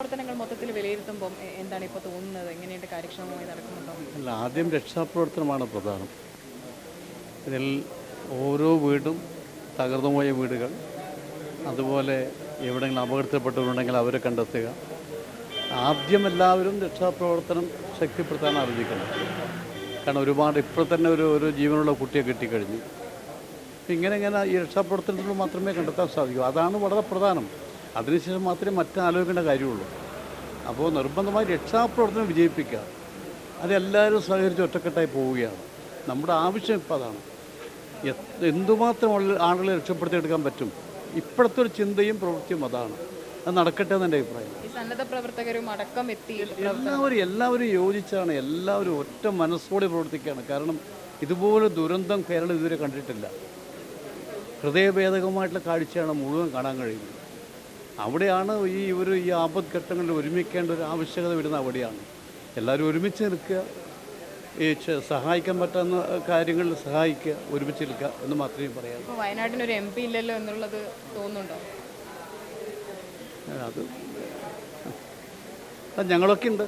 പ്രവർത്തനങ്ങൾ മൊത്തത്തിൽ വിലയിരുത്തുമ്പോൾ എന്താണ് ഇപ്പോൾ തോന്നുന്നത്? എങ്ങനെയുണ്ട് കാര്യക്ഷമമായി നടക്കുന്നുണ്ടോ? അല്ല ആദ്യം രക്ഷാപ്രവർത്തനമാണ് പ്രധാനം. ഇതിൽ ഓരോ വീടും തകർന്നുപോയ വീടുകൾ അതുപോലെ എവിടെയെങ്കിലും അപകടത്തിൽപ്പെട്ടവരുണ്ടെങ്കിൽ അവരെ കണ്ടെത്തുക. ആദ്യം എല്ലാവരും രക്ഷാപ്രവർത്തനം ശക്തിപ്പെടുത്താൻ ആലോചിക്കണം. കാരണം ഒരുപാട് ഇപ്പോൾ തന്നെ ഒരു ഒരു ജീവനുള്ള കുട്ടിയെ കിട്ടിക്കഴിഞ്ഞു. ഇങ്ങനെ ഇങ്ങനെ ഈ രക്ഷാപ്രവർത്തനത്തിൽ മാത്രമേ കണ്ടെത്താൻ സാധിക്കൂ. അതാണ് വളരെ പ്രധാനം. അതിനുശേഷം മാത്രമേ മറ്റാലോചിക്കേണ്ട കാര്യമുള്ളൂ. അപ്പോൾ നിർബന്ധമായി രക്ഷാപ്രവർത്തനം വിജയിപ്പിക്കുക. അതെല്ലാവരും സഹകരിച്ച് ഒറ്റക്കെട്ടായി പോവുകയാണ്. നമ്മുടെ ആവശ്യം ഇപ്പോൾ അതാണ്. എന്തുമാത്രം ആളുകളെ രക്ഷപ്പെടുത്തിയെടുക്കാൻ പറ്റും? ഇപ്പോഴത്തെ ഒരു ചിന്തയും പ്രവൃത്തിയും അതാണ്. അത് നടക്കട്ടെ എന്ന് എന്റെ അഭിപ്രായം. ഈ സന്നദ്ധ പ്രവർത്തകരും അടക്കം എത്തി എല്ലാവരും എല്ലാവരും യോജിച്ചാണ് എല്ലാവരും ഒറ്റ മനസ്സോടെ പ്രവർത്തിക്കുകയാണ്. കാരണം ഇതുപോലെ ദുരന്തം കേരളം ഇതുവരെ കണ്ടിട്ടില്ല. ഹൃദയഭേദകമായിട്ടുള്ള കാഴ്ചയാണ് മുഴുവൻ കാണാൻ കഴിയുന്നത്. അവിടെയാണ് ഈ ഒരു ഈ ആപത് ഘട്ടങ്ങളിൽ ഒരുമിക്കേണ്ട ഒരു ആവശ്യകത വരുന്നത് അവിടെയാണ്. എല്ലാവരും ഒരുമിച്ച് നിൽക്കുക. ഈ സഹായിക്കാൻ പറ്റുന്ന കാര്യങ്ങളിൽ സഹായിക്കുക ഒരുമിച്ച് നിൽക്കുക എന്ന് മാത്രമേ പറയാം വയനാട്ടിനൊരു എം പി ഇല്ലല്ലോ എന്നുള്ളത് തോന്നുന്നുണ്ടോ? അത് അത് ഞങ്ങളൊക്കെ ഉണ്ട്.